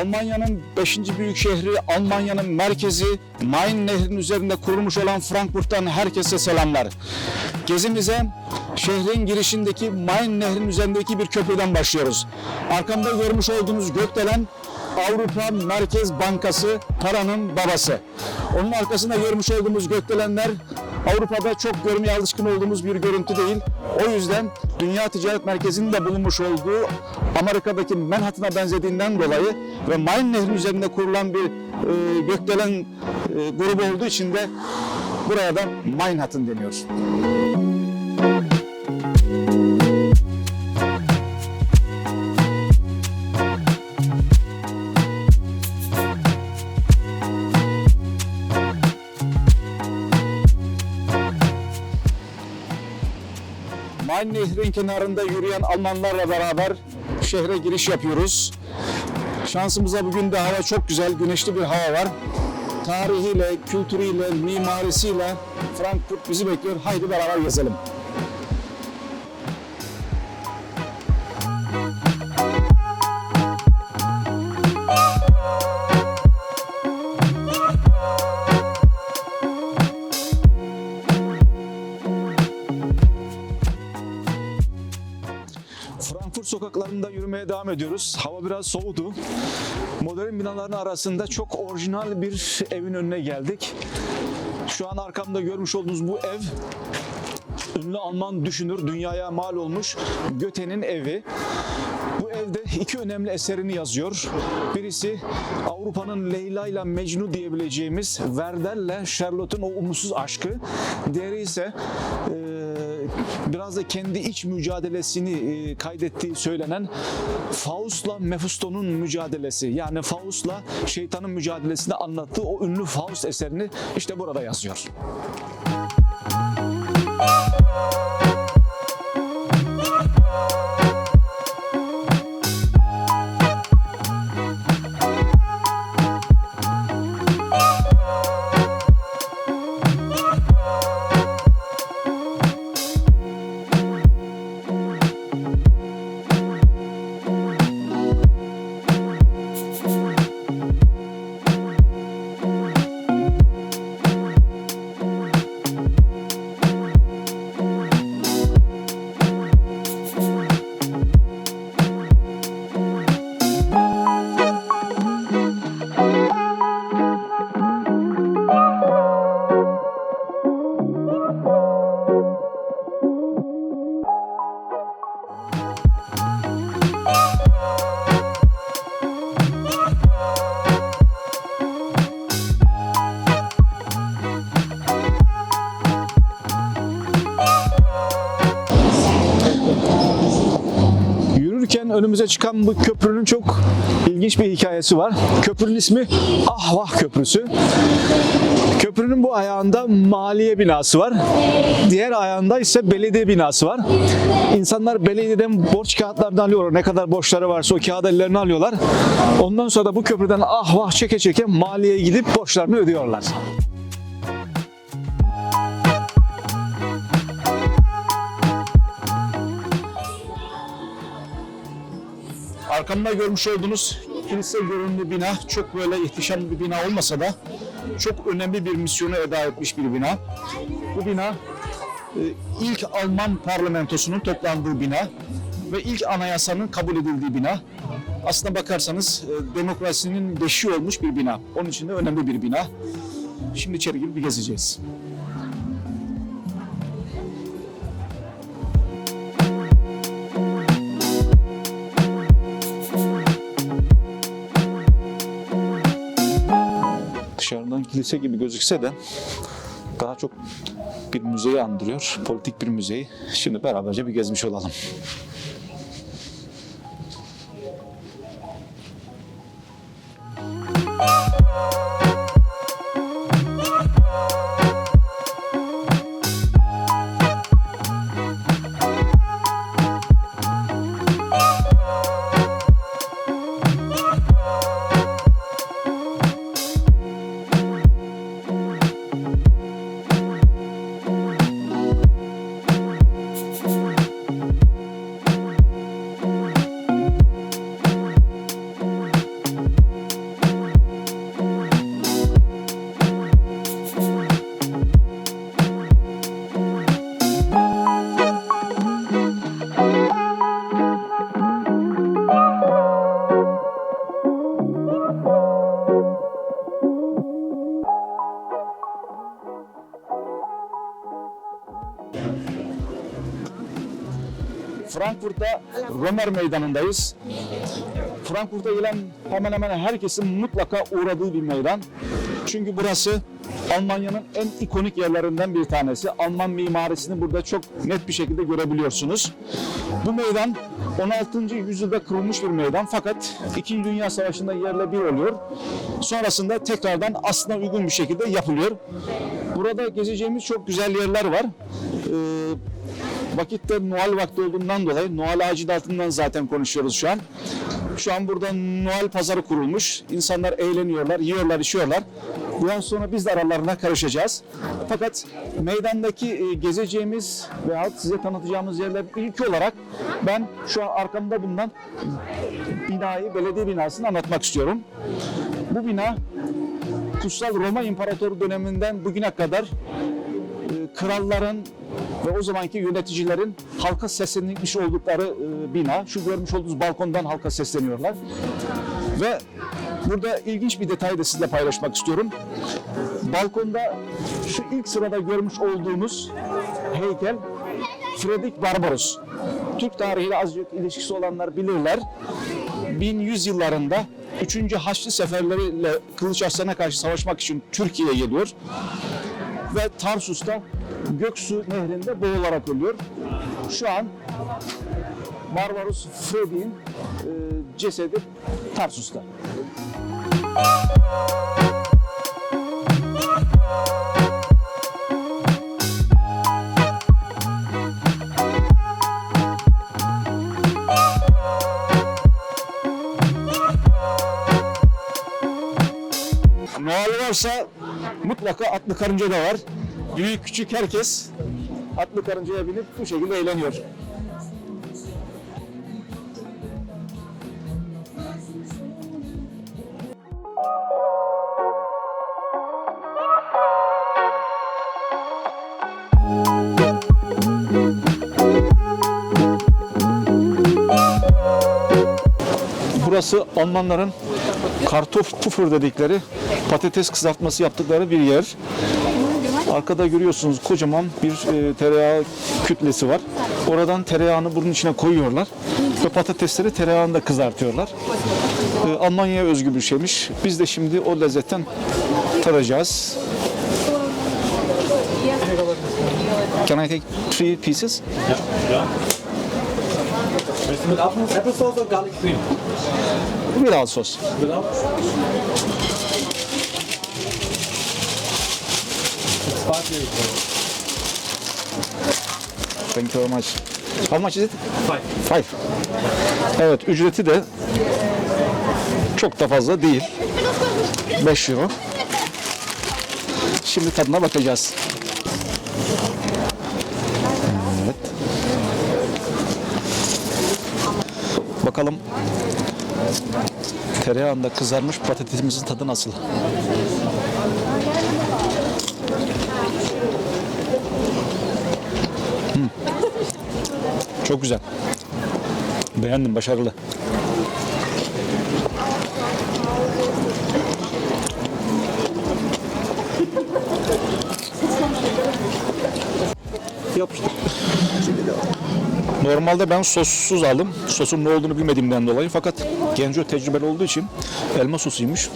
Almanya'nın 5. büyük şehri, Almanya'nın merkezi, Main Nehri'nin üzerinde kurulmuş olan Frankfurt'tan herkese selamlar. Gezimize şehrin girişindeki Main Nehri'nin üzerindeki bir köprüden başlıyoruz. Arkamda görmüş olduğunuz gökdelen Avrupa Merkez Bankası paranın babası. Onun arkasında görmüş olduğumuz gökdelenler Avrupa'da çok görmeye alışkın olduğumuz bir görüntü değil. O yüzden Dünya Ticaret Merkezi'nin de bulunmuş olduğu Amerika'daki Manhattan'a benzediğinden dolayı ve Main Nehri'nin üzerinde kurulan bir e, gökdelen e, grubu olduğu için de buraya da Manhattan deniyor. Main Nehri'nin kenarında yürüyen Almanlarla beraber şehre giriş yapıyoruz. Şansımıza bugün de hava çok güzel, güneşli bir hava var. Tarihiyle, kültürüyle, mimarisiyle Frankfurt bizi bekliyor. Haydi beraber gezelim. Frankfurt sokaklarında yürümeye devam ediyoruz. Hava biraz soğudu. Modern binaların arasında çok orijinal bir evin önüne geldik. Şu an arkamda görmüş olduğunuz bu ev ünlü Alman düşünür, dünyaya mal olmuş Göte'nin evi. Bu evde iki önemli eserini yazıyor. Birisi Avrupa'nın Leyla ile Mecnun diyebileceğimiz Werder'le Charlotte'un o umutsuz aşkı. Diğeri ise eee, biraz da kendi iç mücadelesini eee, kaydettiği söylenen Faust'la Mephisto'nun mücadelesi. Yani Faust'la şeytanın mücadelesini anlattığı o ünlü Faust eserini işte burada yazıyor. Yürürken önümüze çıkan bu köprünün çok ilginç bir hikayesi var. Köprünün ismi Ahvah Köprüsü. Köprünün bu ayağında maliye binası var. Diğer ayağında ise belediye binası var. İnsanlar belediyeden borç kağıtlarını alıyorlar. Ne kadar borçları varsa o kağıdı ellerine alıyorlar. Ondan sonra da bu köprüden ah vah çeke çeke maliyeye gidip borçlarını ödüyorlar. Arkamda görmüş olduğunuz kilise görünümlü bina çok böyle ihtişam bir bina olmasa da çok önemli bir misyonu eda etmiş bir bina. Bu bina e, ilk Alman parlamentosunun toplandığı bina ve ilk anayasanın kabul edildiği bina. Aslına bakarsanız e, demokrasinin beşiği olmuş bir bina. Onun için de önemli bir bina. Şimdi içeri girip bir gezeceğiz. Kilise gibi gözükse de daha çok bir müzeyi andırıyor. Politik bir müzeyi. Şimdi beraberce bir gezmiş olalım. Frankfurt'ta Römer Meydanı'ndayız. Frankfurt'a gelen hemen hemen herkesin mutlaka uğradığı bir meydan. Çünkü burası Almanya'nın en ikonik yerlerinden bir tanesi. Alman mimarisini burada çok net bir şekilde görebiliyorsunuz. Bu meydan 16. yüzyılda kurulmuş bir meydan fakat 2. Dünya Savaşı'nda yerle bir oluyor. Sonrasında tekrardan aslına uygun bir şekilde yapılıyor. Burada gezeceğimiz çok güzel yerler var. Ee, Vakitte Noel vakti olduğundan dolayı Noel ağacı altından zaten konuşuyoruz şu an. Şu an burada Noel pazarı kurulmuş. İnsanlar eğleniyorlar, yiyorlar, içiyorlar. Bundan sonra biz de aralarına karışacağız. Fakat meydandaki e, gezeceğimiz veya size tanıtacağımız yerler ilk olarak ben şu an arkamda bulunan binayı, belediye binasını anlatmak istiyorum. Bu bina Kutsal Roma İmparatoru döneminden bugüne kadar kralların ve o zamanki yöneticilerin halka seslenmiş oldukları e, bina. Şu görmüş olduğunuz balkondan halka sesleniyorlar. Ve burada ilginç bir detayı da sizle paylaşmak istiyorum. Balkonda şu ilk sırada görmüş olduğumuz heykel Fredrik Barbaros. Türk tarihiyle azıcık ilişkisi olanlar bilirler. 1100 yıllarında 3. Haçlı seferleriyle Kılıç Arslan'a karşı savaşmak için Türkiye'ye geliyor ve Tarsus'ta Göksu Nehri'nde boğularak ölüyor. Şu an Barbaros Freddy'in e, cesedi Tarsus'ta. Noel varsa mutlaka atlı karınca da var. Büyük küçük herkes atlı karıncaya binip bu şekilde eğleniyor. Burası Almanların Kartofpuffer dedikleri patates kızartması yaptıkları bir yer. Arkada görüyorsunuz kocaman bir e, tereyağı kütlesi var. Oradan tereyağını bunun içine koyuyorlar ve patatesleri tereyağında kızartıyorlar. E, Almanya'ya özgü bir şeymiş. Biz de şimdi o lezzetten tadacağız. Can I take three pieces? Möchtest du mit Apfel- Apple Sauce oder Garlic Cream? Without sauce. Without? Five good. Thank you very much. How much is it? Five. Five. Evet ücreti de çok da fazla değil. 5 euro. Şimdi tadına bakacağız. Evet. Bakalım tereyağında kızarmış patatesimizin tadı nasıl? Çok güzel. Beğendim, başarılı. Yapıştır. Normalde ben sossuz aldım. Sosun ne olduğunu bilmediğimden dolayı. Fakat Genco tecrübeli olduğu için elma sosuymuş.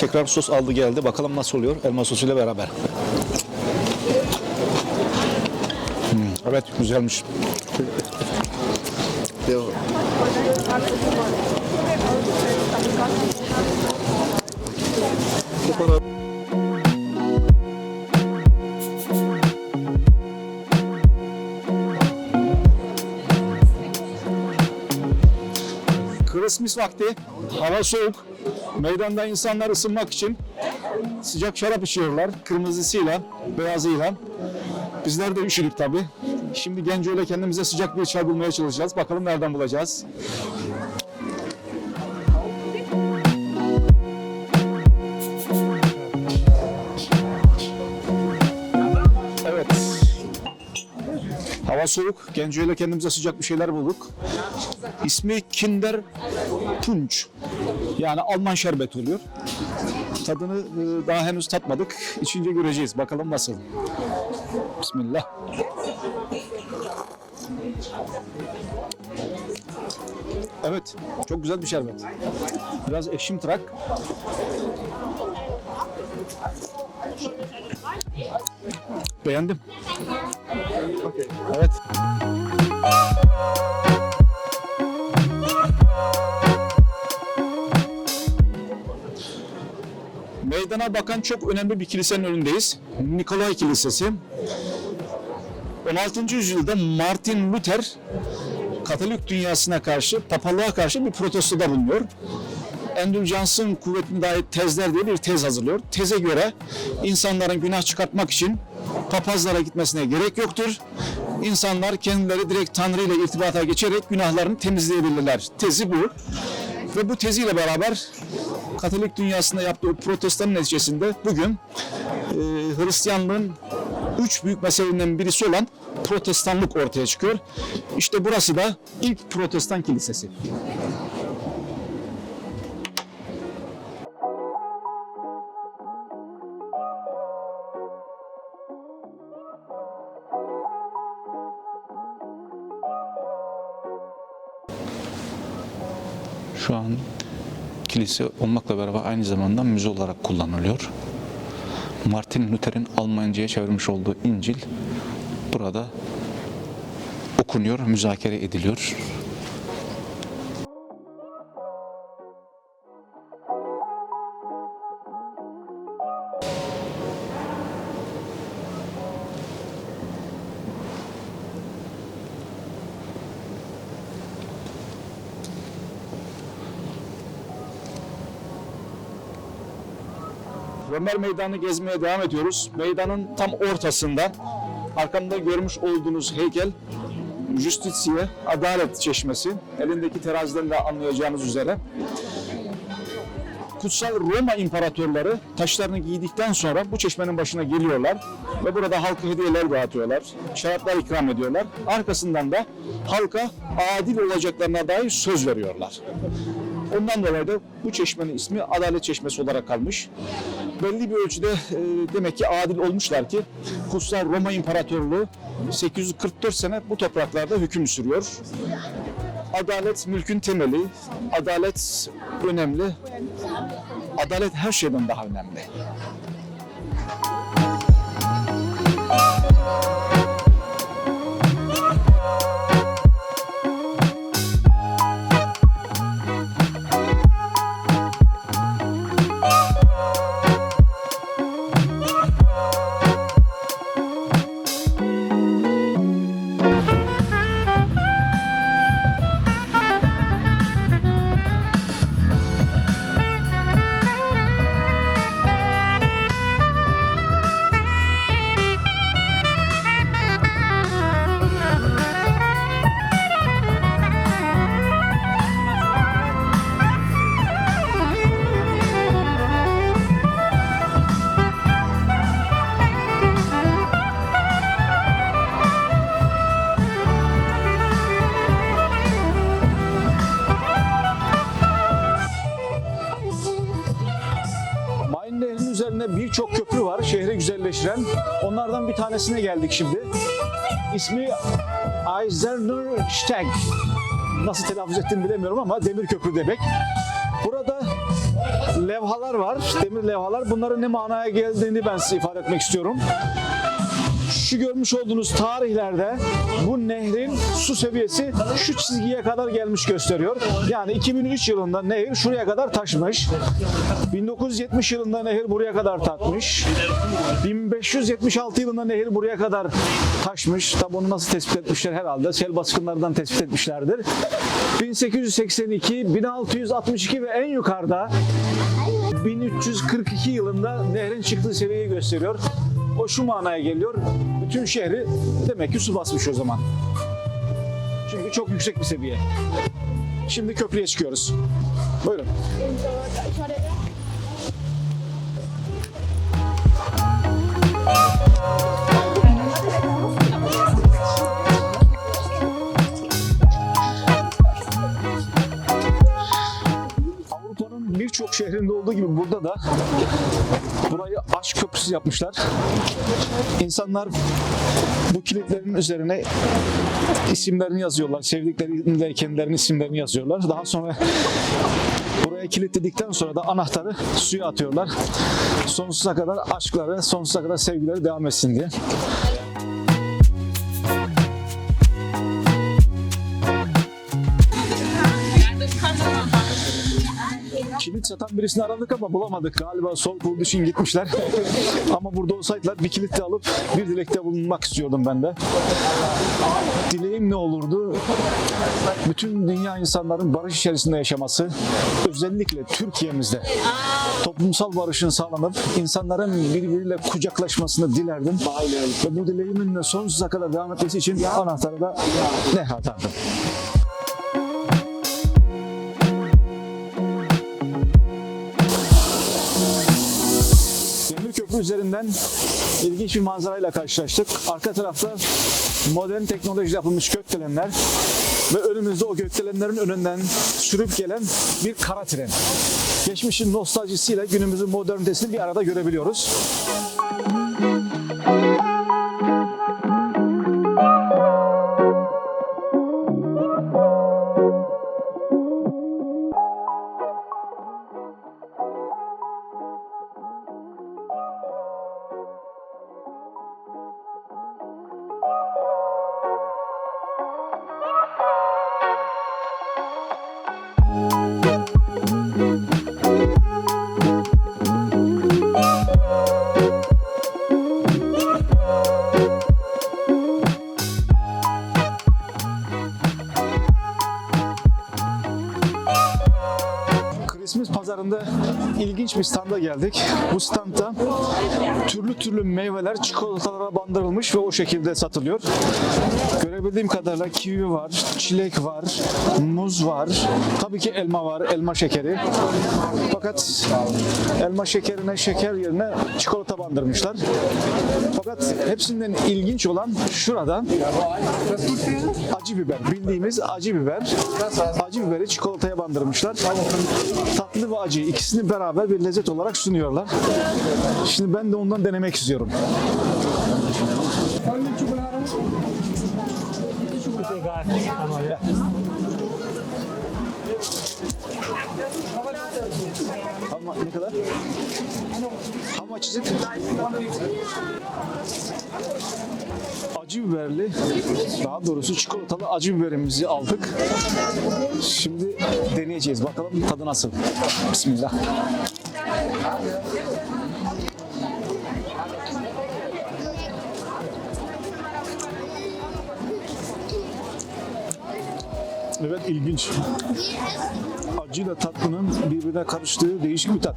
Tekrar sos aldı geldi. Bakalım nasıl oluyor elma sosuyla beraber. Hmm, evet güzelmiş. Christmas vakti, hava soğuk. Meydanda insanlar ısınmak için sıcak şarap içiyorlar. Kırmızısıyla, beyazıyla. Bizler de üşüdük tabii. Şimdi Genco ile kendimize sıcak bir çay bulmaya çalışacağız. Bakalım nereden bulacağız. Evet. Hava soğuk. Genco ile kendimize sıcak bir şeyler bulduk. İsmi Kinder Punch. Yani Alman şerbeti oluyor. Tadını e, daha henüz tatmadık. İçince göreceğiz. Bakalım nasıl. Bismillah. Evet, çok güzel bir şerbet. Biraz ekşim tırak. Beğendim. Evet. Meydana bakan çok önemli bir kilisenin önündeyiz. Nikolay Kilisesi. 16. yüzyılda Martin Luther Katolik dünyasına karşı, papalığa karşı bir protestoda bulunuyor. Endüljansın kuvvetine dair tezler diye bir tez hazırlıyor. Teze göre insanların günah çıkartmak için papazlara gitmesine gerek yoktur. İnsanlar kendileri direkt Tanrı ile irtibata geçerek günahlarını temizleyebilirler. Tezi bu. Ve bu teziyle beraber Katolik dünyasında yaptığı protestanın neticesinde bugün e, Hristiyanlığın üç büyük mezhebinden birisi olan protestanlık ortaya çıkıyor. İşte burası da ilk protestan kilisesi. Şu an kilise olmakla beraber aynı zamanda müze olarak kullanılıyor. Martin Luther'in Almanca'ya çevirmiş olduğu İncil burada okunuyor, müzakere ediliyor. Römer Meydanı gezmeye devam ediyoruz. Meydanın tam ortasında arkamda görmüş olduğunuz heykel Justitie, Adalet Çeşmesi. Elindeki teraziden de anlayacağınız üzere. Kutsal Roma imparatorları taşlarını giydikten sonra bu çeşmenin başına geliyorlar ve burada halka hediyeler dağıtıyorlar, şaraplar ikram ediyorlar. Arkasından da halka adil olacaklarına dair söz veriyorlar. Ondan dolayı da bu çeşmenin ismi Adalet Çeşmesi olarak kalmış. Belli bir ölçüde e, demek ki adil olmuşlar ki Kutsal Roma İmparatorluğu 844 sene bu topraklarda hüküm sürüyor. Adalet mülkün temeli, adalet önemli, adalet her şeyden daha önemli. Güzelleştiren. Onlardan bir tanesine geldik şimdi. İsmi Eiserner Steg. Nasıl telaffuz ettiğimi bilemiyorum ama demir köprü demek. Burada levhalar var, demir levhalar. Bunların ne manaya geldiğini ben size ifade etmek istiyorum. Şu görmüş olduğunuz tarihlerde bu nehrin su seviyesi şu çizgiye kadar gelmiş gösteriyor. Yani 2003 yılında nehir şuraya kadar taşmış. 1970 yılında nehir buraya kadar takmış. 1576 yılında nehir buraya kadar taşmış. Tabi onu nasıl tespit etmişler herhalde. Sel baskınlarından tespit etmişlerdir. 1882, 1662 ve en yukarıda 1342 yılında nehrin çıktığı seviyeyi gösteriyor. O şu manaya geliyor. Bütün şehri demek ki su basmış o zaman. Çünkü çok yüksek bir seviye. Şimdi köprüye çıkıyoruz. Buyurun. Avrupa'nın birçok şehrinde olduğu gibi burada da burayı aşk köprüsü yapmışlar. İnsanlar bu kilitlerin üzerine isimlerini yazıyorlar. Sevdiklerini de kendilerinin isimlerini yazıyorlar. Daha sonra buraya kilitledikten sonra da anahtarı suya atıyorlar. Sonsuza kadar aşkları, sonsuza kadar sevgileri devam etsin diye. Kilit satan birisini aradık ama bulamadık. Galiba sol kol için gitmişler. ama burada olsaydılar bir kilit de alıp bir dilekte bulunmak istiyordum ben de. Dileğim ne olurdu? Bütün dünya insanların barış içerisinde yaşaması, özellikle Türkiye'mizde toplumsal barışın sağlanıp insanların birbiriyle kucaklaşmasını dilerdim. Ve bu dileğimin de sonsuza kadar devam etmesi için anahtarı da ne atardım. Köprü üzerinden ilginç bir manzarayla karşılaştık. Arka tarafta modern teknoloji yapılmış gökdelenler ve önümüzde o gökdelenlerin önünden sürüp gelen bir kara tren. Geçmişin nostaljisiyle günümüzün modernitesini bir arada görebiliyoruz. Pazarında ilginç bir standa geldik. Bu standta türlü türlü meyveler çikolatalara bandırılmış ve o şekilde satılıyor. Görebildiğim kadarıyla kivi var, çilek var, muz var, tabii ki elma var, elma şekeri. Fakat elma şekerine şeker yerine çikolata bandırmışlar. Fakat hepsinden ilginç olan şurada acı biber, bildiğimiz acı biber. Acı biberi çikolataya bandırmışlar. Tatlı ve acı ikisini beraber bir lezzet olarak sunuyorlar. Şimdi ben de ondan denemek istiyorum. Ama ne kadar? How much? Acı biberli, daha doğrusu çikolatalı acı biberimizi aldık. Şimdi deneyeceğiz. Bakalım tadı nasıl. Bismillah. Evet ilginç. Acıyla tatlının birbirine karıştığı değişik bir tat.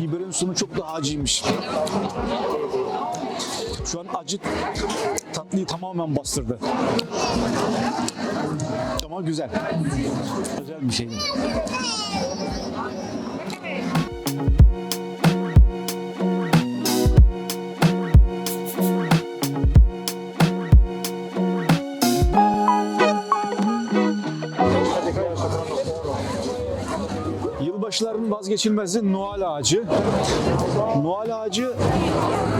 Biberin sonu çok daha acıymış. Şu an acı tatlıyı tamamen bastırdı. Güzel. Güzel bir şey. Yılbaşıların vazgeçilmezi Noel ağacı. Noel ağacı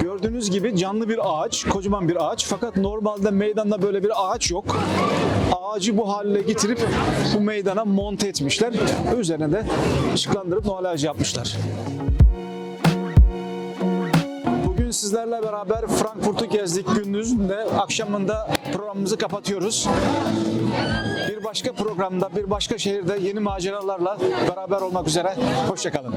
gördüğünüz gibi canlı bir ağaç, kocaman bir ağaç. Fakat normalde meydanda böyle bir ağaç yok. Ağacı bu haline getirip bu meydana monte etmişler. Üzerine de ışıklandırıp Noel ağacı yapmışlar. Sizlerle beraber Frankfurt'u gezdik gündüzünde. Akşamında programımızı kapatıyoruz. Bir başka programda, bir başka şehirde yeni maceralarla beraber olmak üzere. Hoşçakalın.